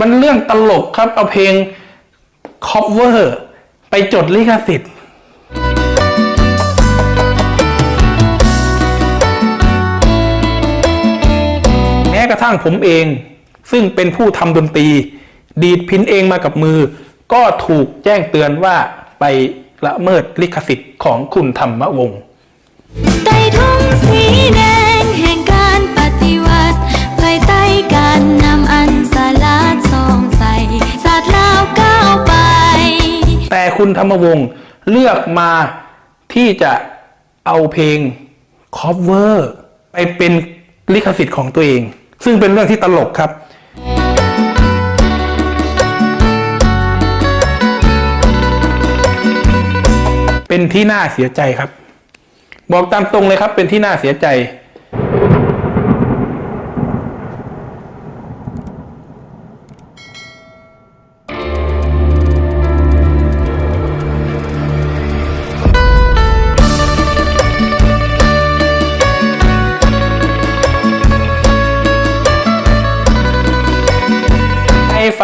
มันเรื่องตลกครับ เอาเพลง cover ไปจดลิขสิทธิ์แม้กระทั่งผมเอง ซึ่งเป็นผู้ทำดนตรี ดีดพินเองมากับมือ ก็ถูกแจ้งเตือนว่าไปละเมิดลิขสิทธิ์ของคุณธรรมวงศ์ใต้ทุ่งสีแดง แต่คุณธรรมวงศ์เลือกมาที่จะเอาเพลง cover ไปเป็นลิขสิทธิ์ของตัวเอง ซึ่งเป็นเรื่องที่ตลกครับเป็นที่น่าเสียใจครับ บอกตามตรงเลยครับเป็นที่น่าเสียใจ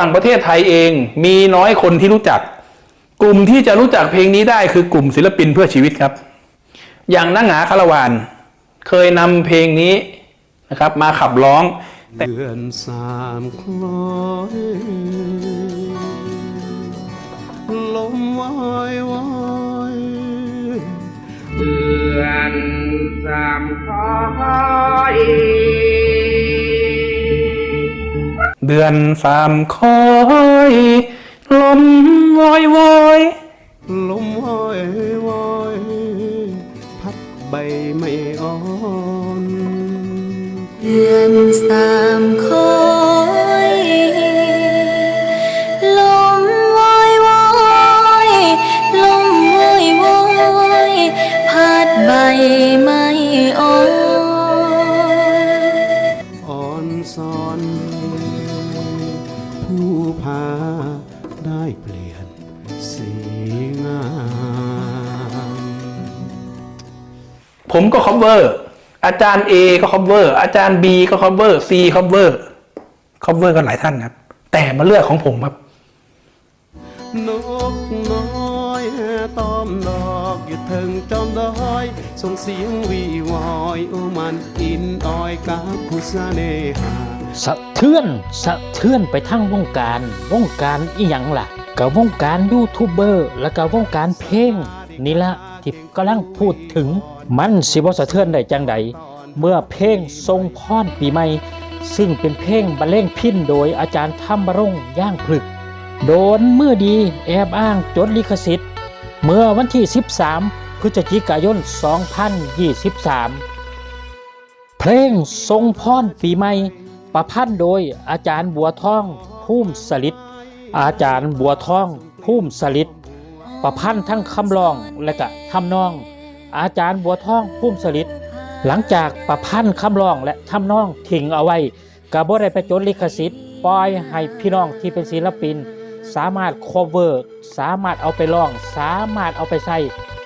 ฝั่งประเทศไทยเอง มีน้อยคนที่รู้จัก กลุ่มที่จะรู้จักเพลงนี้ได้คือกลุ่มศิลปินเพื่อชีวิตครับ อย่างนังหงาคารวานเคยนำเพลงนี้นะครับ มาขับร้องเดือนสามคล้อยลมวายวายเดือนสามคอย เดือนสามคอยลมวอยวอยลมวายวายพัดใบไม่อ่อน เดือนสาม ก็ cover อาจารย์ A ก็ cover อาจารย์ B ก็ cover C cover cover กันหลายท่านครับ แต่มาเลือกของผมครับนกน้อยตอมดอกอยู่เทิงจอมดอยส่งเสียงวีวอยโอมันอินออยกับผู้เสน่หาสะเทือนสะเทือนไปทั้งวงการ วงการอีหยังล่ะกับวงการยูทูบเบอร์ แล้วก็วงการเพลงนี่ละที่กำลังพูดถึง มันสิบ่สะเทือนได้จังใด เมื่อเพลงทรงพรปีใหม่ ซึ่งเป็นเพลงบรรเลงพินโดยอาจารย์ธรรมรงย่างผลึก โดนเมื่อดีแอบอ้างจดลิขสิทธิ์ เมื่อวันที่ 13 พฤศจิกายน 2023 เพลงทรงพรปีใหม่ ประพันธ์โดยอาจารย์บัวทองพุ่มสลิดอาจารย์บัวทองพุ่มสลิดประพันธ์ทั้งคำร้องและก็ทำนอง อาจารย์บัวทองพุ่มสลิดหลังจากประพันธ์คำร้องและทำนองทิ้งเอาไว้กระบ่ได้ไปจดลิขสิทธิ์ปล่อยให้พี่น้องที่เป็นศิลปิน สามารถ cover สามารถเอาไปร้อง สามารถเอาไปใช้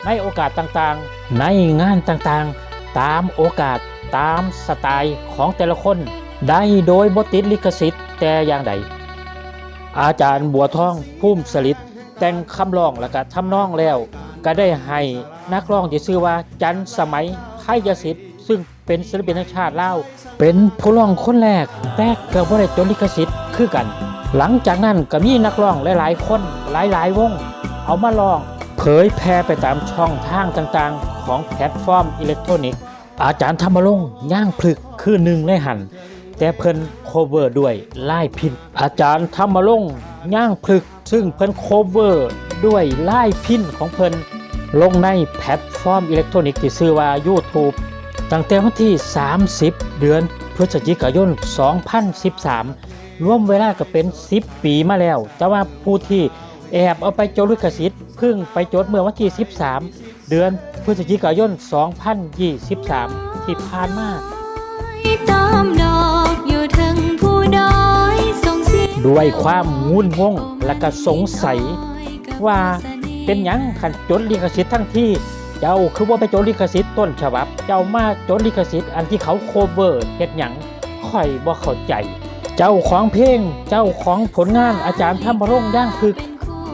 ในโอกาสต่างๆ ในงานต่างๆ ตามโอกาสตามสไตล์ของแต่ละคน ได้โดยบติดลิขสิทธิ์แต่อย่างใด อาจารย์บัวทองพุ่มสลิดแต่งคำร้องและก็ทำนองแล้ว ก็ได้ให้นักร้องที่ชื่อว่าจันสมัยไพยสิทธิ์ซึ่งเป็นศิลปินแห่งชาติเล่าเป็นผู้ร้องคนแรกแต่ก็บ่ได้จดลิขสิทธิ์คือกัน หลังจากนั้นก็มีนักร้องหลายๆ คนหลายๆ วง เอามาร้องเผยแพร่ไปตามช่องทางต่างๆ ของแพลตฟอร์มอิเล็กทรอนิกส์อาจารย์ธรรมรงย่างพลึกคือหนึ่งในหันแต่เพิ่นโคเวอร์ด้วยไลายพินอาจารย์ธรรมรงย่างพลึกซึ่งเพิ่นโคเวอร์ ด้วยลายพินของเพิ่นลงในแพลตฟอร์มอิเล็กทรอนิกส์ที่ชื่อว่า YouTube ตั้งแต่วันที่ 30 เดือนพฤศจิกายน 2013รวมเวลาก็เป็น 10 ปีมาแล้ว แต่ว่าผู้ที่แอบเอาไปจดลิขสิทธิ์เพิ่งไปจดเมื่อวันที่ 13 เดือนพฤศจิกายน 2023 ที่ผ่านมาตามดอกอยู่ถึงผู้ดอยส่งเสียงด้วยความงุนงงและก็สงสัย ว่าเป็นหยังขันจดลิขสิทธิ์ทั้งที่ เจ้าคือว่าไปจดลิขสิทธิ์ต้นฉบับ เจ้ามาจดลิขสิทธิ์อันที่เขาโคเวอร์เฮ็ดหยังค่อยบ่เข้าใจ เจ้าของเพลง เจ้าของผลงานอาจารย์ธรรมรงย่างพึก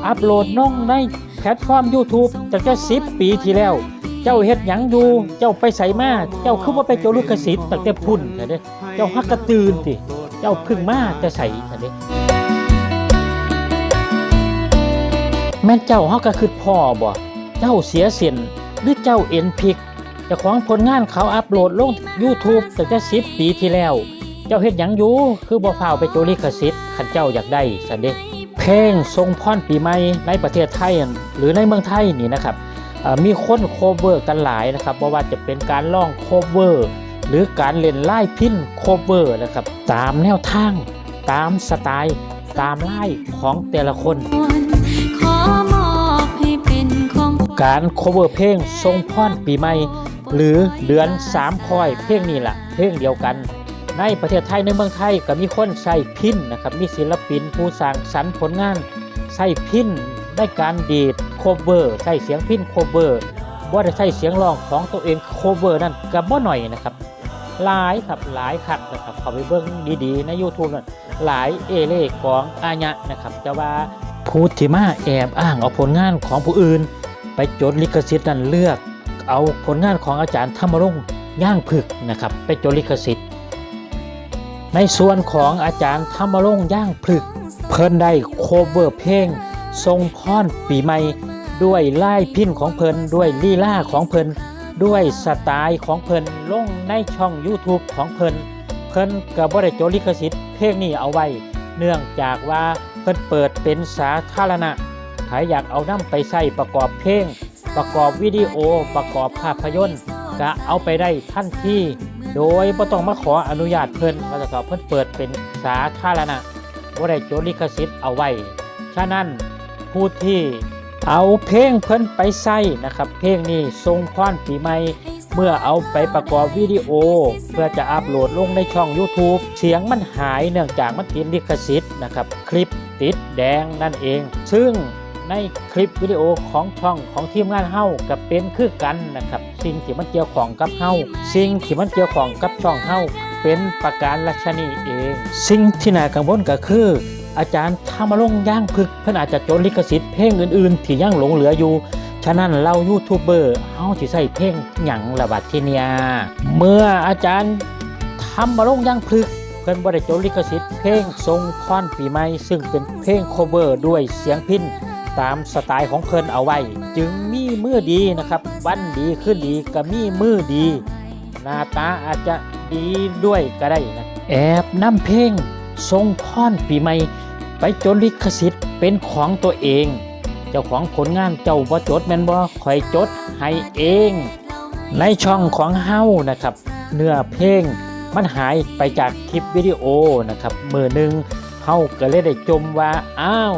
อัปโหลดน้องในแพลตฟอร์ม YouTube ตั้งแต่10ปีที่แล้ว เจ้าเฮ็ดหยังอยู่ เจ้าไปใส่มา เจ้าคือว่าไปโจรลิขสิทธิ์ตั้งแต่พุ่นน่ะเด้เจ้าฮักกระตื่นติเจ้าพึ่งมาแต่ใส่น่ะเด้ แม่นเจ้าเฮาก็คือพ่อบ่เจ้าเสียเสียนหรือเจ้าเอ็นพิกเจ้าของผลงานเขาอัปโหลดลง YouTube ตั้งแต่10ปีที่แล้ว เจ้าเฮ็ดหยังอยู่คือบ่ฟ้าวไปโจลิขสิทธิ์คันเจ้าอยากได้ซั่นเด้เพลงทรงพรปีใหม่ในประเทศไทย หรือในเมืองไทยนี่นะครับมีคนโคเวอร์กันหลายนะครับบ่ว่าจะเป็นการร้องโคเวอร์ หรือการเล่นไล่พินโคเวอร์นะครับ ตามแนวทาง ตามสไตล์ ตามไล่ของแต่ละคน การโคเวอร์เพลงทรงพรปีใหม่ หรือเดือนสามคอยเพลงนี้แหละเพลงเดียวกัน ในประเทศไทยในเมืองไทยก็มีคนใส่พินนะครับมีศิลปินผู้สร้างสรรค์ผลงานใส่พินได้การดีดโคเวอร์ใส่เสียงพินโคเวอร์ว่าได้ใส่เสียงร้องของตัวเองโคเวอร์นั่นกับบ่หน่อยนะครับหลายครับหลายคักนะครับเขาไปเบิ่งดีๆ ใน YouTube นั่นหลายเอเล่ของอาญะนะครับจะว่า ผู้ที่มาแอบอ้างเอาผลงานของผู้อื่น ไปจดลิขสิทธิ์นั้นเลือก เอาผลงานของอาจารย์ธรรมรงค์ย่างผึกนะครับ ไปจดลิขสิทธิ์ ในส่วนของอาจารย์ธรรมรงค์ย่างผึก เพิ่นได้โคเวอร์เพลง ทรงพรปีใหม่ด้วยไล่พินของเพิ่นด้วยลีลาของเพิ่นด้วยสไตล์ของเพิ่นลงในช่อง YouTube ของเพิ่นเพิ่นก็บ่ได้จลิขสิทธิ์เพลงนี้เอาไว้ เนื่องจากว่า เพิ่นเปิดเป็นสาธารณะใครอยากเอาน้ำไปใส่ประกอบเพลง ประกอบวิดีโอ ประกอบภาพยนตร์ก็เอาไปได้ทันทีโดยบ่ต้องมาขออนุญาตเพิ่นว่าจะเพิ่นเปิดเป็นสาธารณะบ่ได้จดลิขสิทธิ์เอาไว้ ฉะนั้นผู้ที่เอาเพลงเพิ่นไปใส่นะครับ เพลงนี้ทรงพรปีใหม่ เมื่อเอาไปประกอบวิดีโอ เพื่อจะอัปโหลดลงในช่อง YouTube เสียงมันหายเนื่องจากมันติดลิขสิทธิ์นะครับ คลิปติดแดงนั่นเอง ซึ่งในคลิปวิดีโอของช่องของทีมงานเฮากับเป็นคือกันนะครับ สิ่งที่มันเกี่ยวของกับเฮาสิ่งที่มันเกี่ยวของกับช่องเฮาเป็นประการลัชนีเอง สิ่งที่น่ากังวลก็คืออาจารย์ธรรมรงย่างพึกเพิ่อนอาจจะจดลิขสิทธิ์เพลงอื่นๆ ที่ยังหลงเหลืออยู่ ฉะนั้นเรายูทูบเบอร์เฮาสิใส่เพลงหยังระบาดที่เนี่ยเมื่ออาจารย์ทำมาลงยังพลึกเพิ่นบ่ได้จลิขสิทธิ์เพลงทรงพรปีใหม่ซึ่งเป็นเพลงโคเวอร์ด้วยเสียงพินตามสไตล์ของเพิ่นเอาไว้ จึงมีมือดีนะครับ วันดีขึ้นดีก็มีมือดี หน้าตาอาจจะดีด้วยก็ได้นะแอบนำเพลงทรงพรปีใหม่ ไปจดลิขสิทธิ์เป็นของตัวเอง เจ้าของผลงานเจ้าบ่จดแม่นบ่คอยจดให้เอง ในช่องของเฮ้านะครับ เนื้อเพลงมันหายไปจากคลิปวิดีโอนะครับมือหนึ่งเฮาก็เลยได้จมว่าอ้าว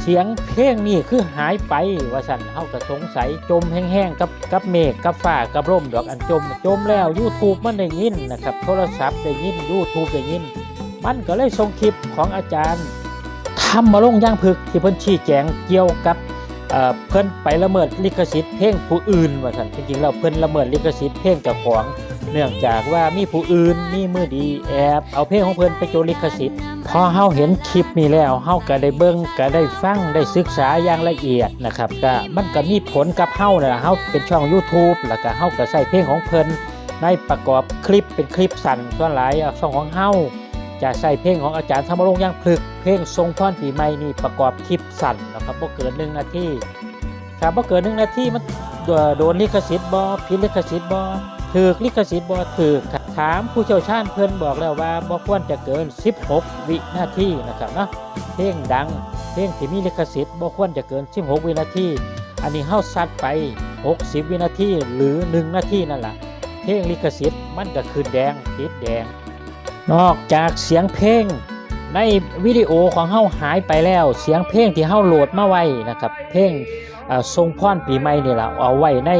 เสียงเพลงนี่คือหายไปว่าสันเฮาก็สงสัยจมแห้งๆกับกับเมฆกับฟ้ากับร่มดอกอันจม จมแล้ว YouTube มันได้ยินนะครับโทรศัพท์ได้ยิน YouTube ได้ยิน มันก็เลยส่งคลิปของอาจารย์ ทำมาลงย่างพึกที่เพิ่นชี้แจงเกี่ยวกับเอ่อเพิ่นไปละเมิดลิขสิทธิ์เพลงผู้อื่นว่าซั่นจริงๆแล้วเพิ่นละเมิดลิขสิทธิ์เพลงเจ้าของ เนื่องจากว่ามีผู้อื่นมีมือดีแอบเอาเพลงของเพิ่นไปโจลิขสิทธิ์พอเฮาเห็นคลิปนี้แล้วเฮาก็ได้เบิ่งก็ได้ฟังได้ศึกษาอย่างละเอียดนะครับก็มันก็มีผลกับเฮานั่นล่ะเฮาเป็นช่อง YouTube แล้วก็เฮาก็ใส่เพลงของเพิ่นในประกอบคลิปเป็นคลิปสั้นส่วนหลายช่องของเฮา จะใส่เพลงของอาจารย์ธรรมรงค์ย่างพลึก เพลงทรงพรปีใหม่นี่ประกอบคลิปสั้นนะครับบ่เกินหนึ่งนาทีครับบ่เกินหนึ่งนาทีมันโดนลิขสิทธิ์บ่ผิดลิขสิทธิ์บ่ถือลิขสิทธิ์บ่ถือถามผู้เชี่ยวชาญเพิ่นบอกแล้วว่าบ่ควรจะเกิน 16 วินาทีนะครับเนาะเพลงดังเพลงที่มีลิขสิทธิ์บ่ควรจะเกิน 16 วินาทีอันนี้เฮาซัดไป 60 วินาทีหรือ 1 นาทีนั่นแหละเพลงลิขสิทธิ์มันก็คือแดงติดแดง นอกจากเสียงเพลงในวิดีโอของเฮาหายไปแล้ว เสียงเพลงที่เฮาโหลดมาไว้นะครับ เพลงทรงพรปีใหม่นี่แหละเอาไว้ใน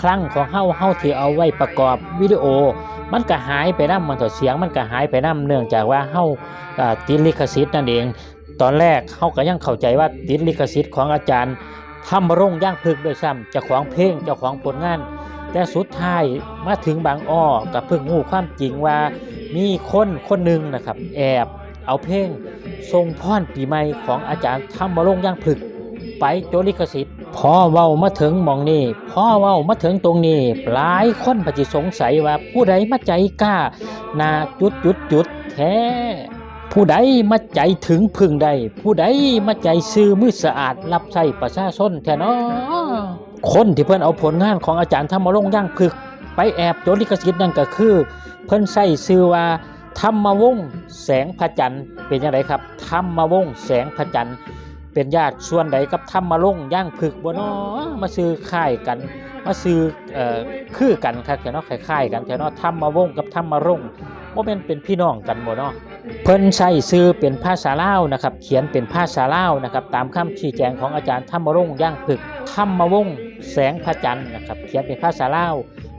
ครั้งของเฮาเฮาที่เอาไว้ประกอบวิดีโอ มันก็หายไปนำมันต่อเสียงมันก็หายไปนำเนื่องจากว่าเฮาติดลิขสิทธิ์นั่นเอง ตอนแรกเฮาก็ยังเข้าใจว่าติดลิขสิทธิ์ของอาจารย์ทำรงย่างพึกด้วยซ้ำเจ้าของเพลงเจ้าของผลงาน แต่สุดท้ายมาถึงบางอ้อกับเพิ่งรู้ความจริงว่ามีคนคนหนึ่งนะครับ แอบเอาเพลงทรงพรปีใหม่ของอาจารย์ธรรมรงย่างผึกไปโจลิขสิทธิ์พ่อเว้ามาถึงมองนี้พอเว้ามาถึงตรงนี้หลายคนปฏิสงสัยว่าผู้ใดมาใจกล้านาจุดจุดจุดแท้ผู้ใดมาใจถึงพึ่งใด ผู้ใดมาใจซื่อมือสะอาดรับใช้ประชาชนแท้นาะ คนที่เพิ่อนเอาผลงานของอาจารย์ธรรมรงค์ย่างผึก ไปแอบโจดลิขสิทธิ์นั่นก็คือ เพิ่อนใส่ชื่อว่าธรรมวงศ์แสงพระจันทร์เป็นยังไงครับธรรมวงศ์แสงพระจันทร์เป็นญาติส่วนใดกับธรรมรงค์ย่างผึกบ่เนาะมาซื้อค่ายกัน มาซื้อเอ่อคือกันครับแถวเนาะคล้ายๆกันแถวเนาะธรรมวงศ์กับธรรมรงค์บ่แม่นเป็นพี่น้องกันบ่เนาะ เพิ่นใช้ชื่อเป็นภาษาลาวนะครับ เขียนเป็นภาษาลาวนะครับ ตามคำชี้แจงของอาจารย์ธรรมรงค์ย่างผึกธรรมวงศ์แสงพระจันทร์นะครับ เขียนเป็นภาษาลาว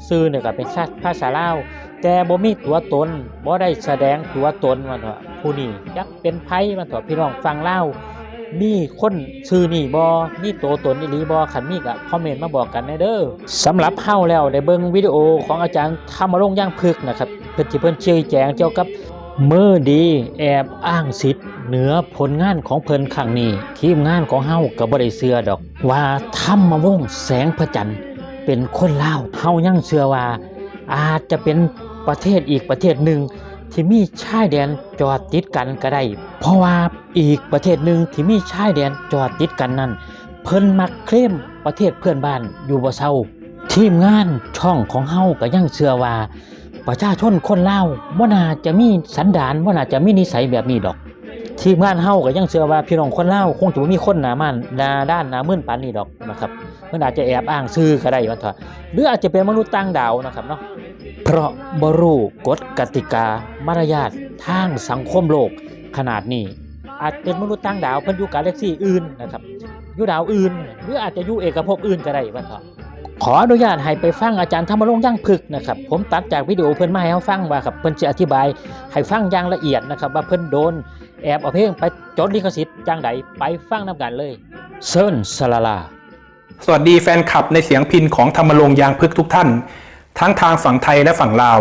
ชื่อเนี่ยก็เป็นภาษาลาวแต่บ่มีตัวตนบ่ได้แสดงตัวตนว่าเถอะผู้นี้ยักเป็นไผว่าเถอะพี่น้องฟังเล่ามีคนชื่อนี่บ่มีตัวตนอีหลีบ่คันมีก็คอมเมนต์มาบอกกันในเด้อสำหรับเฮาแล้วได้เบิ่งวิดีโอของอาจารย์ธรรมรงค์ย่างพึกนะครับเพิ่นสิเพิ่นชี้แจงเกี่ยวกับ มือดีแอบอ้างสิทธิ์เหนือผลงานของเพิ่นครั้งนี้ ทีมงานของเฮาก็บ่ได้เชื่อดอก ว่าธรรมวงแสงพระจันทร์เป็นคนเล่าเฮายังเชื่อว่า อาจจะเป็นประเทศอีกประเทศหนึ่ง ที่มีชายแดนจอดติดกันก็ได้ เพราะว่าอีกประเทศหนึ่งที่มีชายแดนจอดติดกันนั้น เพิ่นมักเคลมประเทศเพื่อนบ้านอยู่บ่เซาทีมงานช่องของเฮาก็ยังเชื่อว่า ประชาชนคนเล่าวบ่น่าจะมีสันดานบ่าน่าจะมีนิสัยแบบนี้ดอก ทีมงานเฮาก็ยังเชื่อว่าพี่น้องคนเล่าคงจะบ่มีคนหนามันนาด้านหน้ามึนปานนี้ดอกนะครับเพิ่นอาจจะแอบอ้างชื่อก็ได้ว่าเถอะหรืออาจจะเป็นมนุษย์ต่างดาวนะครับเนาะเพราะบรูกฎกติกามารยาททางสังคมโลกขนาดนี้ อาจเป็นมนุษย์ต่างดาวเพิ่นอยู่กาแล็กซี่อื่นนะครับอยู่ดาวอื่น หรืออาจจะอยู่เอกภพอื่นก็ได้ว่าเถอะ ขออนุญาตให้ไปฟังอาจารย์ธรรมรงค์ย่างพึกนะครับผมตัดจากวิดีโอเพิ่นมาให้เราฟังว่าครับเพิ่นจะอธิบายให้ฟังอย่างละเอียดนะครับว่าเพิ่นโดนแอบเอาเพลงไปจดลิขสิทธิ์จังใดไปฟังนํกันเลยเซิร์นสลาลา สวัสดีแฟนคลับในเสียงพินของธรรมรงค์ยางพึกทุกท่าน ทั้งทางฝั่งไทยและฝั่งลาว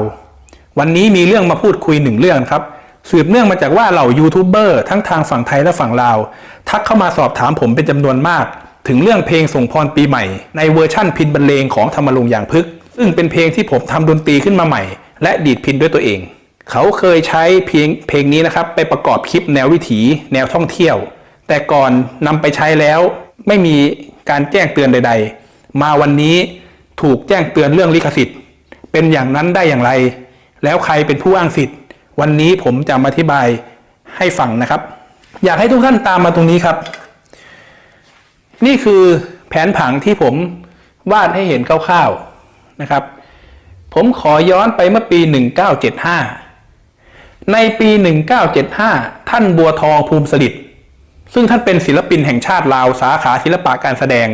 วันนี้มีเรื่องมาพูดคุยหนึ่งเรื่องครับสืบเนื่องมาจากว่าเหล่ายูทูบเบอร์ทั้งทางฝั่งไทยและฝั่งลาว ทักเข้ามาสอบถามผมเป็นจำนวนมาก ถึงเรื่องเพลงส่งพรปีใหม่ ในเวอร์ชั่นพินบรรเลงของธรรมรงค์ยางพึก ซึ่งเป็นเพลงที่ผมทำดนตรีขึ้นมาใหม่ และดีดพินด้วยตัวเอง เขาเคยใช้เพลงเพลงนี้นะครับไปประกอบคลิปแนววิถี แนวท่องเที่ยว แต่ก่อนนำไปใช้แล้วไม่มีการแจ้งเตือนใด ๆ มาวันนี้ถูกแจ้งเตือนเรื่องลิขสิทธิ์ เป็นอย่างนั้นได้อย่างไร แล้วใครเป็นผู้อ้างสิทธิ์ วันนี้ผมจะมาอธิบายให้ฟังนะครับ อยากให้ทุกท่านตามมาตรงนี้ครับ นี่คือแผนผังที่ผมวาดให้เห็นคร่าวๆนะครับ ผมขอย้อนไปเมื่อปี 1975 ในปี 1975 ท่านบัวทองภูมิสฤษดิ์ซึ่งท่านเป็นศิลปินแห่งชาติลาวสาขาศิลปะการแสดง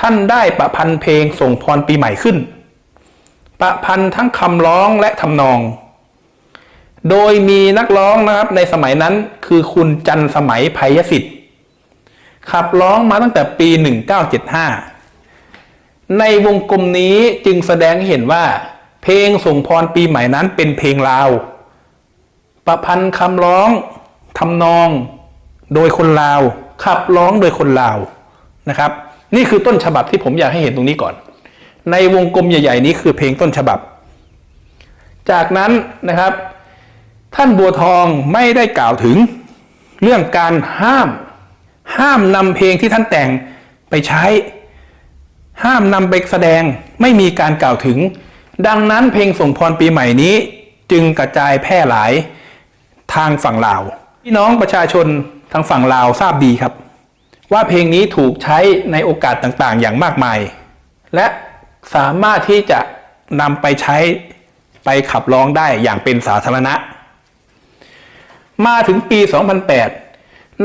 ท่านได้ประพันธ์เพลงส่งพรปีใหม่ขึ้น ประพันธ์ทั้งคำร้องและทำนอง โดยมีนักร้องนะครับในสมัยนั้นคือคุณจันสมัยไพยสิทธิ์ ขับร้องมาตั้งแต่ปี 1975 ในวงกลมนี้จึงแสดงให้เห็นว่า เพลงส่งพรปีใหม่นั้นเป็นเพลงลาว ประพันธ์คำร้องทำนองโดยคนลาว ขับร้องโดยคนลาวนะครับ นี่คือต้นฉบับที่ผมอยากให้เห็นตรงนี้ก่อน ในวงกลมใหญ่ ๆ นี้คือเพลงต้นฉบับ จากนั้นนะครับ ท่านบัวทองไม่ได้กล่าวถึงเรื่องการห้าม ห้ามนำเพลงที่ท่านแต่งไปใช้ ห้ามนำไปแสดงไม่มีการกล่าวถึง ดังนั้นเพลงส่งพรปีใหม่นี้ จึงกระจายแพร่หลายทางฝั่งลาวพี่น้องประชาชนทางฝั่งลาวทราบดีครับ ว่าเพลงนี้ถูกใช้ในโอกาสต่างๆ อย่างมากมาย และสามารถที่จะนำไปใช้ไปขับร้องได้อย่างเป็นสาธารณะ มาถึงปี 2008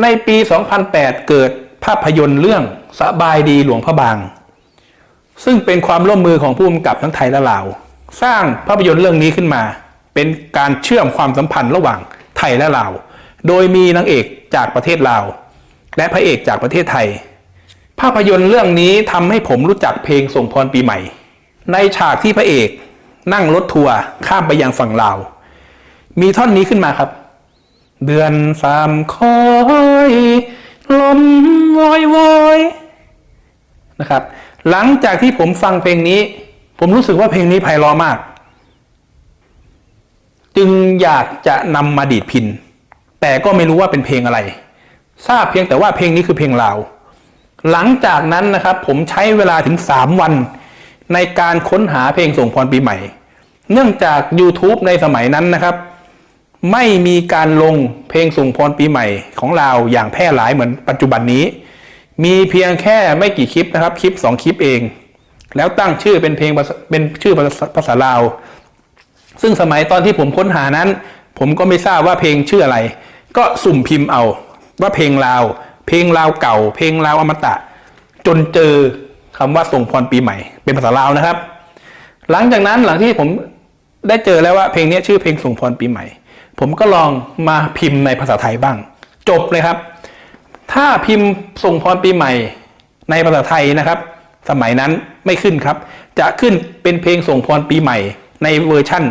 ในปี 2008 เกิดภาพยนตร์เรื่องสบายดีหลวงพระบาง ซึ่งเป็นความร่วมมือของผู้กำกับทั้งไทยและลาว สร้างภาพยนตร์เรื่องนี้ขึ้นมา เป็นการเชื่อมความสัมพันธ์ระหว่างไทยและลาว โดยมีนางเอกจากประเทศลาว และพระเอกจากประเทศไทย ภาพยนตร์เรื่องนี้ทำให้ผมรู้จักเพลงส่งพรปีใหม่ ในฉากที่พระเอกนั่งรถทัวร์ข้ามไปยังฝั่งลาว มีท่อนนี้ขึ้นมาครับ เดือนสามคอยลมวอยวอยนะครับ หลังจากที่ผมฟังเพลงนี้ ผมรู้สึกว่าเพลงนี้ไพเราะมาก จึงอยากจะนำมาดีดพิน แต่ก็ไม่รู้ว่าเป็นเพลงอะไร ทราบเพียงแต่ว่าเพลงนี้คือเพลงลาว หลังจากนั้นนะครับ ผมใช้เวลาถึง 3 วัน ในการค้นหาเพลงส่งพรปีใหม่ เนื่องจาก YouTube ในสมัยนั้นนะครับ ไม่มีการลงเพลงส่งพรปีใหม่ของเราอย่างแพร่หลายเหมือนปัจจุบันนี้ มีเพียงแค่ไม่กี่คลิปนะครับ คลิป 2 คลิปเอง แล้วตั้งชื่อเป็นเพลงเป็นชื่อภาษาภาษาลาว ซึ่งสมัยตอนที่ผมค้นหานั้น ผมก็ไม่ทราบว่าเพลงชื่ออะไร ก็สุ่มพิมพ์เอา ว่าเพลงลาว เพลงลาวเก่า เพลงลาวอมตะ จนเจอคำว่าส่งพรปีใหม่ เป็นภาษาลาวนะครับ หลังจากนั้นหลังที่ผมได้เจอแล้วว่าเพลงนี้ชื่อเพลงส่งพรปีใหม่ ผมก็ลองมาพิมพ์ในภาษาไทยบ้าง จบเลยครับ ถ้าพิมพ์ส่งพรปีใหม่ในภาษาไทยนะครับ สมัยนั้นไม่ขึ้นครับ จะขึ้นเป็นเพลงส่งพรปีใหม่ ในเวอร์ชั่น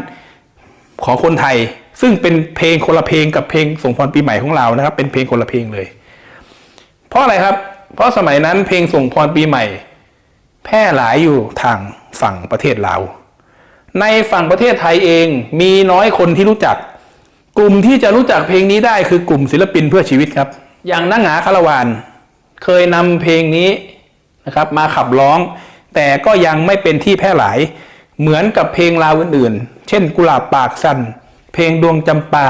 ของคนไทย ซึ่งเป็นเพลงคนละเพลงกับเพลงส่งพรปีใหม่ของเรานะครับ เป็นเพลงคนละเพลงเลย เพราะอะไรครับ เพราะสมัยนั้นเพลงส่งพรปีใหม่ แพร่หลายอยู่ทางฝั่งประเทศลาวในฝั่งประเทศไทยเองมีน้อยคนที่รู้จัก กลุ่มที่จะรู้จักเพลงนี้ได้คือกลุ่มศิลปินเพื่อชีวิตครับ อย่างนังหงาคารวานเคยนำเพลงนี้นะครับ มาขับร้อง แต่ก็ยังไม่เป็นที่แพร่หลาย เหมือนกับเพลงลาวอื่นๆ เช่นกุหลาบปากสันเพลงดวงจำปา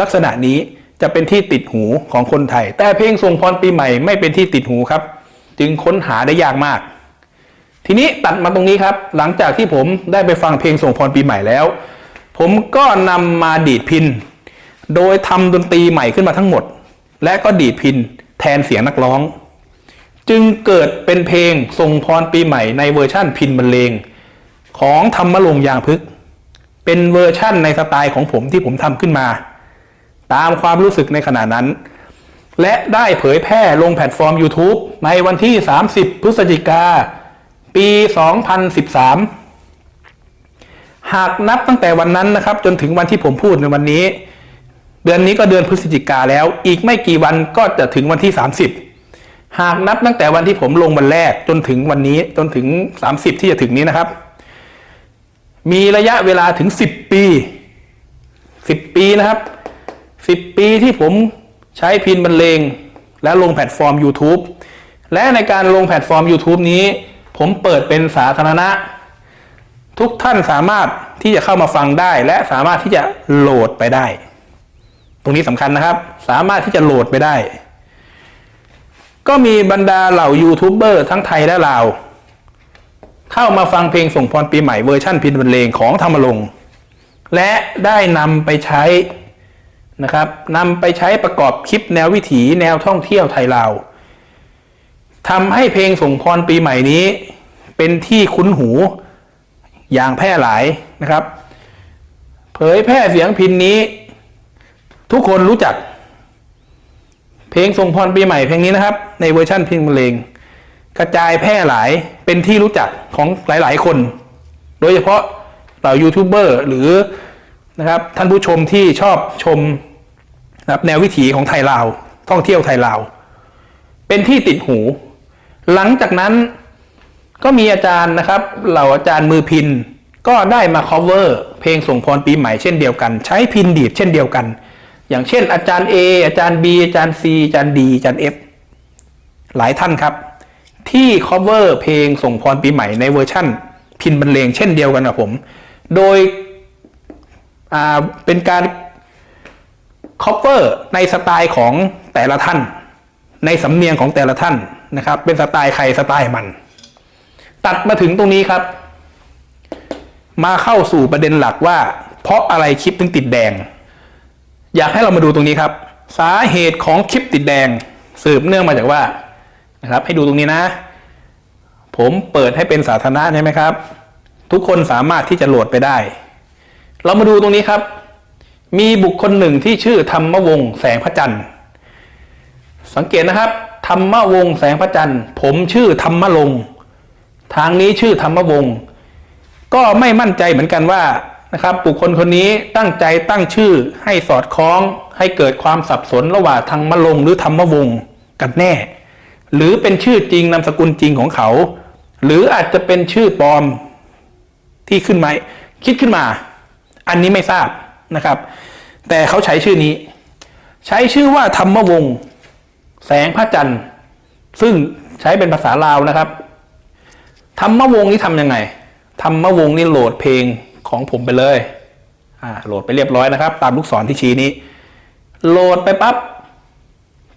ลักษณะนี้จะเป็นที่ติดหูของคนไทย แต่เพลงส่งพรปีใหม่ไม่เป็นที่ติดหูครับ จึงค้นหาได้ยากมาก ทีนี้ตัดมาตรงนี้ครับ หลังจากที่ผมได้ไปฟังเพลงส่งพรปีใหม่แล้ว ผมก็นำมาดีดพิน โดยทำดนตรีใหม่ขึ้นมาทั้งหมด และก็ดีดพินแทนเสียงนักร้อง จึงเกิดเป็นเพลงส่งพรปีใหม่ในเวอร์ชั่นพินบรรเลง ของธรรมรงยางพึก เป็นเวอร์ชั่นในสไตล์ของผมที่ผมทำขึ้นมา ตามความรู้สึกในขณะนั้น และได้เผยแพร่ลงแพลตฟอร์ม YouTube ในวันที่ 30 พฤศจิกา ปี 2013 หากนับตั้งแต่วันนั้นนะครับ จนถึงวันที่ผมพูดในวันนี้ เดือนนี้ก็เดือนพฤศจิกาแล้ว อีกไม่กี่วันก็จะถึงวันที่ 30 หากนับตั้งแต่วันที่ผมลงวันแรกจนถึงวันนี้จนถึง 30 ที่จะถึงนี้นะครับ มีระยะเวลาถึง 10 ปี 10 ปีนะครับ 10 ปีที่ผมใช้พินบรรเลง และลงแพลตฟอร์ม YouTube และในการลงแพลตฟอร์ม YouTube นี้ ผมเปิดเป็นสาธารณะ ทุกท่านสามารถที่จะเข้ามาฟังได้ และสามารถที่จะโหลดไปได้ ตรงนี้สำคัญนะครับ สามารถที่จะโหลดไปได้ ก็มีบรรดาเหล่ายูทูบเบอร์ทั้งไทยและลาว เข้ามาฟังเพลงส่งพรปีใหม่เวอร์ชั่นพินบรรเลงของธรรมรงค์และได้นำไปใช้นะครับนำไปใช้ประกอบคลิปแนววิถีแนวท่องเที่ยวไทยลาวทำให้เพลงส่งพรปีใหม่นี้ เป็นที่คุ้นหู อย่างแพร่หลายนะครับ เผยแพร่เสียงพินนี้ ทุกคนรู้จัก เพลงส่งพรปีใหม่เพลงนี้นะครับ ในเวอร์ชั่นพินบรรเลงกระจายแพร่หลายเป็นที่รู้จักของหลาย ๆ คน โดยเฉพาะเหล่ายูทูบเบอร์หรือนะครับท่านผู้ชมที่ชอบชมนะครับแนววิถีของไทยลาว ท่องเที่ยวไทยลาว เป็นที่ติดหู หลังจากนั้น ก็มีอาจารย์นะครับ เหล่าอาจารย์มือพิน ก็ได้มา cover เพลงส่งพรปีใหม่เช่นเดียวกัน ใช้พินดีดเช่นเดียวกัน อย่างเช่น อาจารย์ A อาจารย์ B อาจารย์ C อาจารย์ D อาจารย์ F หลายท่านครับ ที่ cover เพลงส่งพรปีใหม่ในเวอร์ชั่น พินบรรเลงเช่นเดียวกันกับผม โดยเป็นการ cover ในสไตล์ของแต่ละท่าน ในสำเนียงของแต่ละท่านนะครับ เป็นสไตล์ใครสไตล์มัน ตัดมาถึงตรงนี้ครับ มาเข้าสู่ประเด็นหลักว่า เพราะอะไรคลิปถึงติดแดง อยากให้เรามาดูตรงนี้ครับ สาเหตุของคลิปติดแดง สืบเนื่องมาจากว่านะครับ ให้ดูตรงนี้นะ ผมเปิดให้เป็นสาธารณะใช่ไหมครับ ทุกคนสามารถที่จะโหลดไปได้ เรามาดูตรงนี้ครับ มีบุคคลหนึ่งที่ชื่อธรรมวงศ์แสงพระจันทร์สังเกตนะครับธรรมวงศ์แสงพระจันทร์ผมชื่อธรรมลงค์ ทางนี้ชื่อธรรมวงศ์ก็ไม่มั่นใจเหมือนกันว่านะครับบุคคลคนนี้ตั้งใจตั้งชื่อให้สอดคล้อง ให้เกิดความสับสนระหว่างธรรมลงหรือธรรมวงศ์กันแน่ หรือเป็นชื่อจริงนามสกุลจริงของเขา หรืออาจจะเป็นชื่อปลอมที่ขึ้นมาคิดขึ้นมา อันนี้ไม่ทราบนะครับ แต่เขาใช้ชื่อนี้ ใช้ชื่อว่าธรรมวงศ์แสงพระจันทร์ ซึ่งใช้เป็นภาษาลาวนะครับ ธรรมวงนี่ทำยังไงธรรมวงนี่โหลดเพลงของผมไปเลยอ่าโหลดไปเรียบร้อยนะครับ ตามลูกศรที่ชี้นี้ โหลดไปปับ๊บ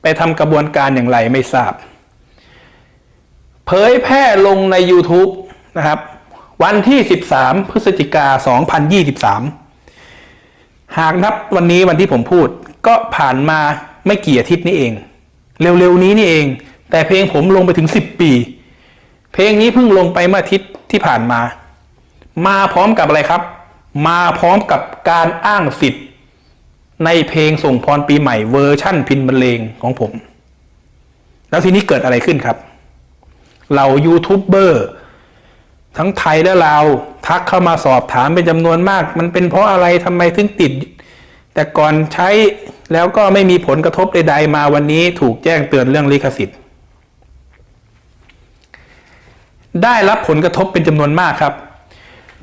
ไปทำกระบวนการอย่างไรไม่ทราบ เผยแพร่ลงใน YouTube นะครับ วันที่ 13 พฤศจิกา 2023 หากนับวันนี้วันที่ผมพูด ก็ผ่านมาไม่กี่อาทิตย์นี้เอง เร็วๆนี้นี่เอง แต่เพลงผมลงไปถึง 10 ปี เพลงนี้เพิ่งลงไปเมื่ออาทิตย์ที่ผ่านมา มาพร้อมกับอะไรครับ มาพร้อมกับการอ้างสิทธิ์ ในเพลงส่งพรปีใหม่เวอร์ชั่นพินบรรเลงของผม แล้วทีนี้เกิดอะไรขึ้นครับ เหล่ายูทูบเบอร์ทั้งไทยและลาวทักเข้ามาสอบถามเป็นจำนวนมาก มันเป็นเพราะอะไรทำไมถึงติด แต่ก่อนใช้แล้วก็ไม่มีผลกระทบใดๆมาวันนี้ถูกแจ้งเตือนเรื่องลิขสิทธิ์ ได้รับผลกระทบเป็นจำนวนมากครับ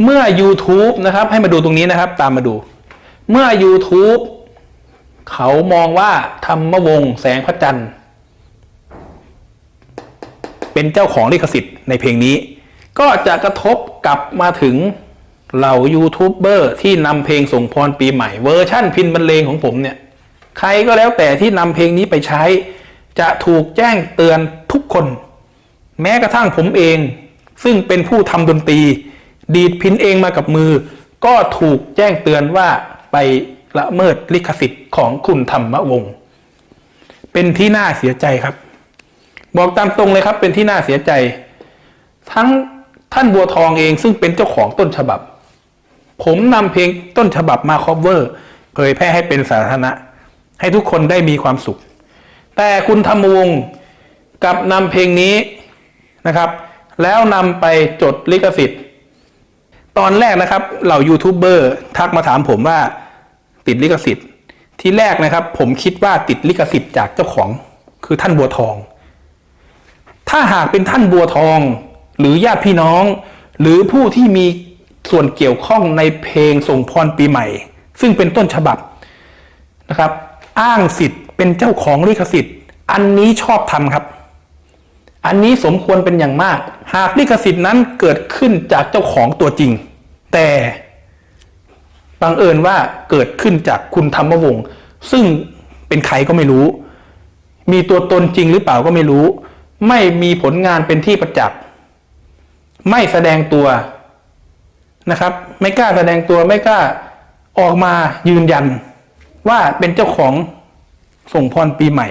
เมื่อ YouTube นะครับให้มาดูตรงนี้นะครับ ตามมาดู เมื่อ YouTube เขามองว่าธรรมวงศ์แสงพระจันทร์ เป็นเจ้าของลิขสิทธิ์ในเพลงนี้ ก็จะกระทบกลับมาถึงเหล่ายูทูบเบอร์ที่นำเพลงส่งพรปีใหม่เวอร์ชั่นพินบรรเลงของผมเนี่ยใครก็แล้วแต่ที่นำเพลงนี้ไปใช้ จะถูกแจ้งเตือนทุกคน แม้กระทั่งผมเอง ซึ่งเป็นผู้ทำดนตรี ดีดพินเองมากับมือ ก็ถูกแจ้งเตือนว่าไปละเมิดลิขสิทธิ์ของคุณธรรมวงศ์เป็นที่น่าเสียใจครับ บอกตามตรงเลยครับ เป็นที่น่าเสียใจ ทั้งท่านบัวทองเองซึ่งเป็นเจ้าของต้นฉบับ ผมนำเพลงต้นฉบับมาคอเวอร์ เผยแพร่ให้เป็นสาธารณะ ให้ทุกคนได้มีความสุข แต่คุณธรรมวงศ์กลับนำเพลงนี้นะครับ แล้วนำไปจดลิขสิทธิ์ ตอนแรกนะครับเหล่ายูทูบเบอร์ทักมาถามผมว่าติดลิขสิทธิ์ ที่แรกนะครับ ผมคิดว่าติดลิขสิทธิ์จากเจ้าของคือท่านบัวทอง ถ้าหากเป็นท่านบัวทอง หรือญาติพี่น้อง หรือผู้ที่มีส่วนเกี่ยวข้องในเพลงส่งพรปีใหม่ ซึ่งเป็นต้นฉบับนะครับ อ้างสิทธิ์เป็นเจ้าของลิขสิทธิ์ อันนี้ชอบทำครับ อันนี้สมควรเป็นอย่างมาก หากลิขสิทธิ์นั้นเกิดขึ้นจากเจ้าของตัวจริง แต่บังเอิญว่าเกิดขึ้นจากคุณธรรมวงศ์ซึ่งเป็นใครก็ไม่รู้ มีตัวตนจริงหรือเปล่าก็ไม่รู้ ไม่มีผลงานเป็นที่ประจักษ์ไม่แสดงตัวนะครับ ไม่กล้าแสดงตัวไม่กล้าออกมายืนยัน ว่าเป็นเจ้าของส่งพรปีใหม่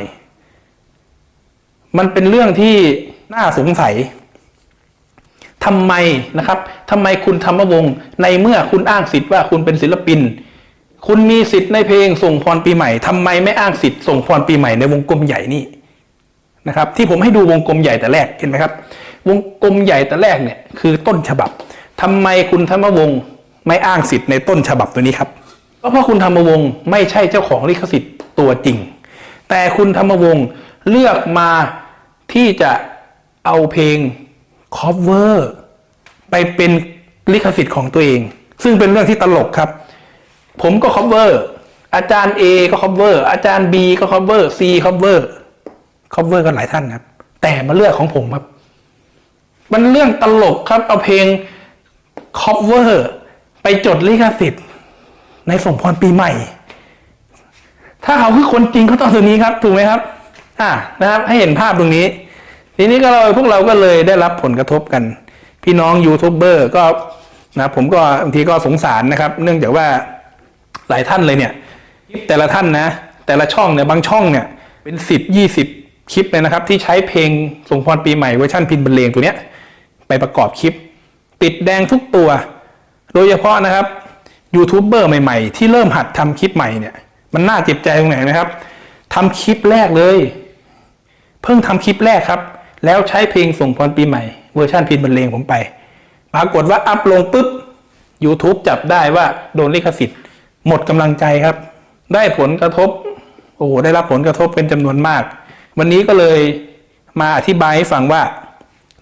มันเป็นเรื่องที่น่าสงสัยทำไมนะครับทำไมคุณธรรมวงศ์ในเมื่อคุณอ้างสิทธิ์ว่าคุณเป็นศิลปิน คุณมีสิทธิ์ในเพลงส่งพรปีใหม่ทำไมไม่อ้างสิทธิ์ส่งพรปีใหม่ในวงกลมใหญ่นี่นะครับ ที่ผมให้ดูวงกลมใหญ่แต่แรกเห็นไหมครับ วงกลมใหญ่แต่แรกเนี่ยคือต้นฉบับทำไมคุณธรรมวงศ์ไม่อ้างสิทธิ์ในต้นฉบับตัวนี้ครับก็เพราะคุณธรรมวงศ์ไม่ใช่เจ้าของลิขสิทธิ์ตัวจริง แต่คุณธรรมวงศ์เลือกมา ที่จะเอาเพลง cover ไปเป็นลิขสิทธิ์ของตัวเอง ซึ่งเป็นเรื่องที่ตลกครับ ผมก็ cover อาจารย์ A ก็ cover อาจารย์ B ก็ cover C cover cover กันหลายท่านครับ แต่มาเลือกของผมครับ มันเรื่องตลกครับ เอาเพลง cover ไปจดลิขสิทธิ์ ในสมพรปีใหม่ ถ้าเขาคือคนจริงเขาต้องตัวนี้ครับ ถูกไหมครับ อ่านะครับ ให้เห็นภาพตรงนี้ ทีนี้ก็เราพวกเราก็เลยได้รับผลกระทบกัน พี่น้องยูทูบเบอร์ก็นะผมก็บางทีก็สงสารนะครับ เนื่องจากว่าหลายท่านเลยเนี่ยคลิปแต่ละท่านนะ แต่ละช่องเนี่ยบางช่องเนี่ยเป็นสิบยี่สิบคลิปเลยนะครับ ที่ใช้เพลงสงพรปีใหม่เวอร์ชันพินบรรเลงตัวเนี้ยไปประกอบคลิป ติดแดงทุกตัว โดยเฉพาะนะครับยูทูบเบอร์ใหม่ๆ ที่เริ่มหัดทำคลิปใหม่เนี่ยมันน่าเจ็บใจตรงไหนนะครับทำคลิปแรกเลย เพิ่งทำคลิปแรกครับ แล้วใช้เพลงส่งพรปีใหม่ เวอร์ชันพินบรรเลงผมไป ปรากฏว่าอัพลงปุ๊บ YouTube จับได้ว่าโดนลิขสิทธิ์ หมดกำลังใจครับ ได้ผลกระทบ โอ้โหได้รับผลกระทบเป็นจำนวนมาก วันนี้ก็เลยมาอธิบายให้ฟังว่า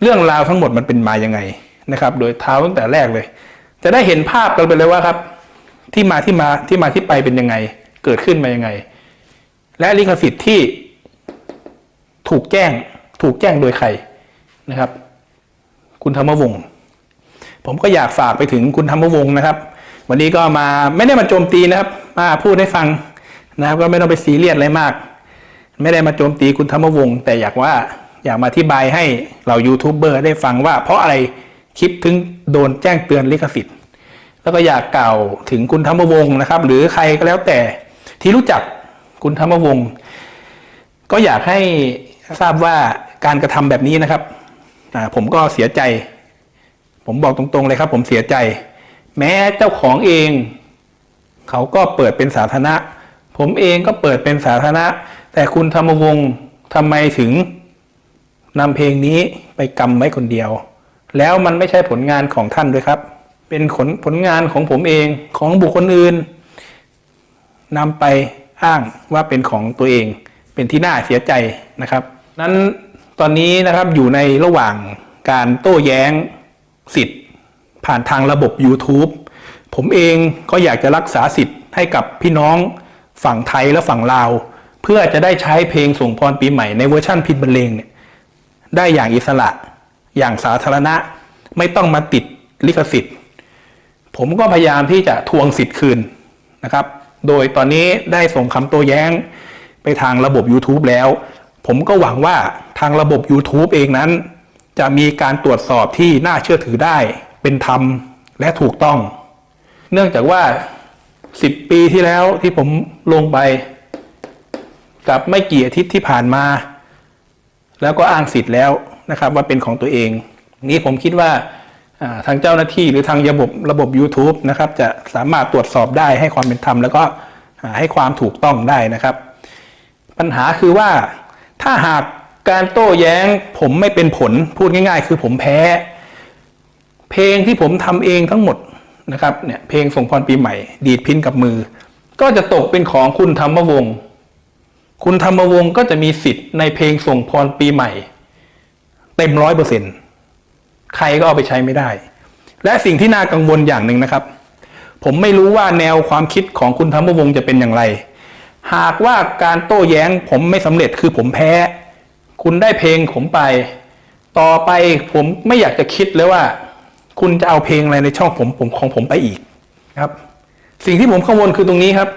เรื่องราวทั้งหมดมันเป็นมายังไงนะครับ โดยเท้าตั้งแต่แรกเลย จะได้เห็นภาพกันไปเลยว่าครับ ที่มาที่มาที่มาที่ไปเป็นยังไง เกิดขึ้นมายังไง และลิขสิทธิ์ที่ถูกแจ้ง ถูกแจ้งโดยใครนะครับ คุณธรรมวงศ์ผมก็อยากฝากไปถึงคุณธรรมวงศ์นะครับ วันนี้ก็มาไม่ได้มาโจมตีนะครับ มาพูดให้ฟังนะครับ ก็ไม่ต้องไปซีเรียสอะไรมาก ไม่ได้มาโจมตีคุณธรรมวงศ์แต่อยากว่าอยากมาอธิบายให้เรายูทูบเบอร์ได้ฟังว่า เพราะอะไรคลิปถึงโดนแจ้งเตือนลิขสิทธิ์ แล้วก็อยากกล่าวถึงคุณธรรมวงศ์นะครับ หรือใครก็แล้วแต่ที่รู้จักคุณธรรมวงศ์ก็อยากให้ทราบว่า การกระทำแบบนี้นะครับผมก็เสียใจ ผมบอกตรงๆเลยครับ ผมเสียใจ แม้เจ้าของเอง เขาก็เปิดเป็นสาธารณะ ผมเองก็เปิดเป็นสาธารณะ แต่คุณธรรมวงศ์ทำไมถึงนำเพลงนี้ไปกำไว้คนเดียว แล้วมันไม่ใช่ผลงานของท่านด้วยครับ เป็นผลผลงานของผมเองของบุคคลอื่นนำไปอ้างว่าเป็นของตัวเอง เป็นที่น่าเสียใจนะครับ นั้น ตอนนี้นะครับอยู่ในระหว่างการโต้แย้งสิทธิ์ ผ่านทางระบบ YouTube ผมเองก็อยากจะรักษาสิทธิ์ให้กับพี่น้องฝั่งไทยและฝั่งลาว เพื่อจะได้ใช้เพลงส่งพรปีใหม่ในเวอร์ชั่นพินบรรเลงเนี่ยได้อย่างอิสระอย่างสาธารณะ ไม่ต้องมาติดลิขสิทธิ์ ผมก็พยายามที่จะทวงสิทธิ์คืนนะครับ โดยตอนนี้ได้ส่งคำโต้แย้งไปทางระบบ YouTube แล้ว ผมก็หวังว่าทางระบบ YouTube เองนั้น จะมีการตรวจสอบที่น่าเชื่อถือได้ เป็นธรรมและถูกต้อง เนื่องจากว่า 10 ปีที่แล้วที่ผมลงไป กับไม่กี่อาทิตย์ที่ผ่านมา แล้วก็อ้างสิทธิ์แล้วนะครับว่าเป็นของตัวเอง นี้ผมคิดว่าทางเจ้าหน้าที่หรือทางระบบระบบ YouTube นะครับ จะสามารถตรวจสอบได้ให้ความเป็นธรรมแล้วก็ให้ความถูกต้องได้นะครับ ปัญหาคือว่า ถ้าหากการโต้แย้งผมไม่เป็นผลพูดง่าย ๆ คือผมแพ้ เพลงที่ผมทำเองทั้งหมดนะครับเนี่ยเพลงส่งพรปีใหม่ ดีดพินกับมือ ก็จะตกเป็นของคุณธรรมวงศ์คุณธรรมวงศ์ก็จะมีสิทธิ์ในเพลงส่งพรปีใหม่ เต็มร้อยเปอร์เซ็นต์ใครก็เอาไปใช้ไม่ได้ และสิ่งที่น่ากังวลอย่างหนึ่งนะครับ ผมไม่รู้ว่าแนวความคิดของคุณธรรมวงศ์จะเป็นอย่างไร หากว่าการโต้แย้งผมไม่สำเร็จคือผมแพ้ คุณได้เพลงผมไป ต่อไปผมไม่อยากจะคิดเลยว่า คุณจะเอาเพลงอะไรในช่องผมผมของผมไปอีกครับ สิ่งที่ผมกังวลคือตรงนี้ครับ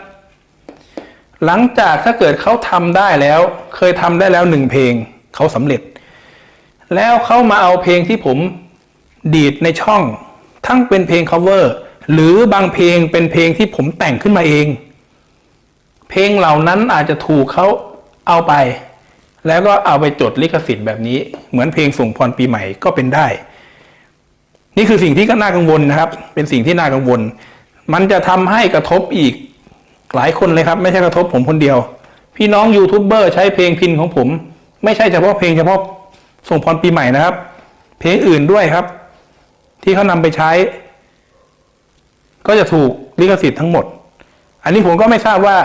หลังจากถ้าเกิดเขาทำได้แล้ว เคยทำได้แล้วหนึ่งเพลงเขาสำเร็จ แล้วเขามาเอาเพลงที่ผมดีดในช่อง ทั้งเป็นเพลง cover หรือบางเพลงเป็นเพลงที่ผมแต่งขึ้นมาเอง เพลงเหล่านั้นอาจจะถูกเขาเอาไป แล้วก็เอาไปจดลิขสิทธิ์แบบนี้ เหมือนเพลงส่งพรปีใหม่ก็เป็นได้ นี่คือสิ่งที่ก็น่ากังวลนะครับ เป็นสิ่งที่น่ากังวล มันจะทำให้กระทบอีกหลายคนเลยครับ ไม่ใช่กระทบผมคนเดียว พี่น้องยูทูบเบอร์ใช้เพลงพินของผม ไม่ใช่เฉพาะเพลงเฉพาะส่งพรปีใหม่นะครับ เพลงอื่นด้วยครับ ที่เขานำไปใช้ ก็จะถูกลิขสิทธิ์ทั้งหมด อันนี้ผมก็ไม่ทราบว่า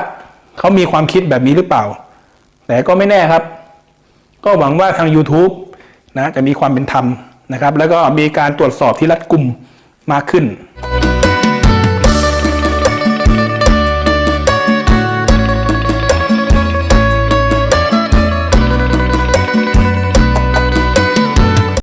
เขามีความคิดแบบนี้หรือเปล่า แต่ก็ไม่แน่ครับ ก็หวังว่าทาง YouTube นะจะมีความเป็นธรรมนะครับ แล้วก็มีการตรวจสอบที่รัดกุมมากขึ้น